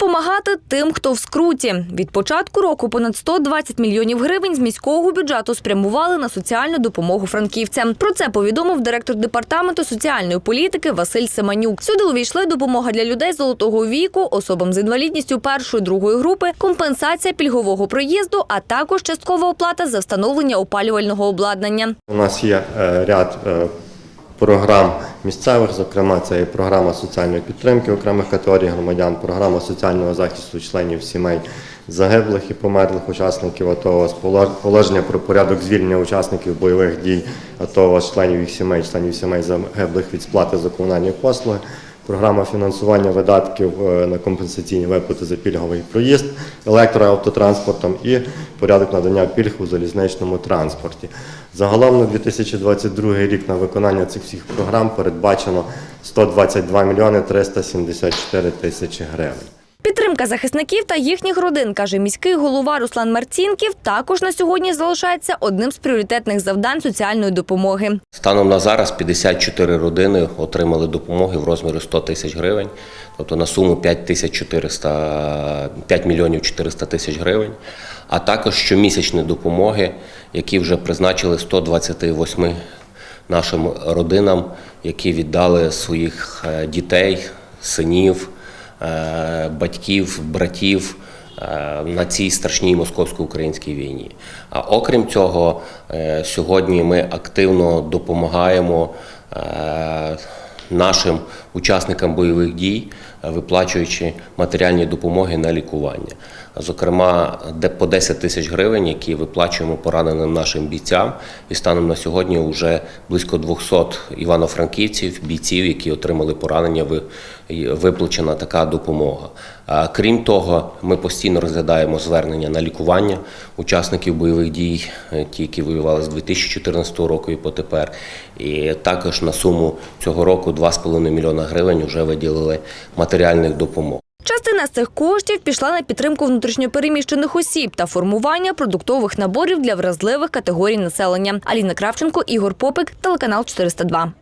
Допомагати тим, хто в скруті. Від початку року понад 120 мільйонів гривень з міського бюджету спрямували на соціальну допомогу франківцям. Про це повідомив директор департаменту соціальної політики Василь Семенюк. Сюди увійшли допомога для людей золотого віку, особам з інвалідністю першої другої групи, компенсація пільгового проїзду, а також часткова оплата за встановлення опалювального обладнання. У нас є е, ряд е, програм місцевих, зокрема, це і програма соціальної підтримки окремих категорій громадян, програма соціального захисту членів сімей загиблих і померлих учасників АТО, поло- положення про порядок звільнення учасників бойових дій АТО, членів їх сімей, членів сімей загиблих від сплати за комунальні послуги. Програма фінансування видатків е, на компенсаційні виплати за пільговий проїзд електроавтотранспортом і порядок надання пільг у залізничному транспорті. Загалом на 2022 рік на виконання цих всіх програм передбачено 122 мільйони 374 тисячі гривень. Підтримка захисників та їхніх родин, каже міський голова Руслан Марцінків, також на сьогодні залишається одним з пріоритетних завдань соціальної допомоги. Станом на зараз 54 родини отримали допомоги в розмірі 100 тисяч гривень, тобто на суму 5 тисяч 400, 5 мільйонів 400 тисяч гривень, а також щомісячні допомоги, які вже призначили 128 нашим родинам, які віддали своїх е, дітей, синів, батьків, братів е, на цій страшній московсько-українській війні. А окрім цього, е, сьогодні ми активно допомагаємо е, нашим учасникам бойових дій, е, виплачуючи матеріальні допомоги на лікування. Зокрема, де по 10 тисяч гривень, які виплачуємо пораненим нашим бійцям, і станом на сьогодні вже близько 200 івано-франківців, бійців, які отримали поранення, виплачена така допомога. Крім того, ми постійно розглядаємо звернення на лікування учасників бойових дій, е, ті, які воювали з 2014 року і потепер. І також на суму цього року 2,5 мільйона гривень вже виділили матеріальних допомог. Частина з цих коштів пішла на підтримку внутрішньопереміщених осіб та формування продуктових наборів для вразливих категорій населення. Аліна Кравченко, Ігор Попик, телеканал 402.